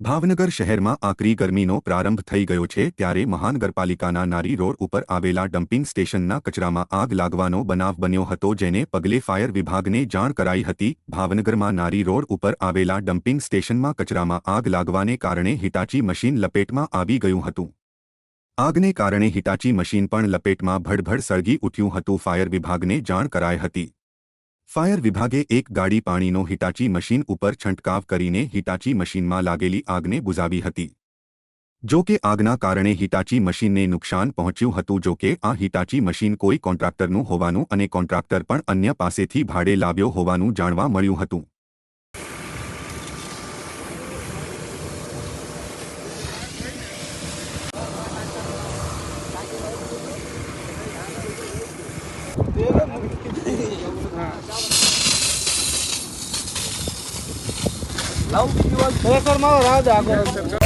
ભાવનગર શહેરમાં આકરી ગરમીનો પ્રારંભ થઈ ગયો છે ત્યારે મહાનગરપાલિકાના નારી રોડ ઉપર આવેલા ડમ્પિંગ સ્ટેશનના કચરામાં આગ લાગવાનો બનાવ બન્યો હતો જેને પગલે ફાયર વિભાગને જાણ કરાઈ હતી. ભાવનગરમાં નારી રોડ ઉપર આવેલા ડમ્પિંગ સ્ટેશનમાં કચરામાં આગ લાગવાને કારણે હિટાચી મશીન લપેટમાં આવી ગયું હતું. આગને કારણે હિટાચી મશીન પણ લપેટમાં ભડભડ સળગી ઉઠ્યું હતું. ફાયર વિભાગને જાણ કરાઈ હતી. ફાયર વિભાગે એક ગાડી પાણીનો હિટાચી મશીન ઉપર છંટકાવ કરીને હિટાચી મશીનમાં લાગેલી આગને બુઝાવી હતી. જો કે આગના કારણે હિટાચી મશીનને નુકસાન પહોંચ્યું હતું, જો કે આ હિટાચી મશીન કોઈ કોન્ટ્રાક્ટરનું હોવાનું અને કોન્ટ્રાક્ટર પણ અન્ય પાસેથી ભાડે લાવ્યો હોવાનું જાણવા મળ્યું હતું. ખરેખર મારો રાજ આગળ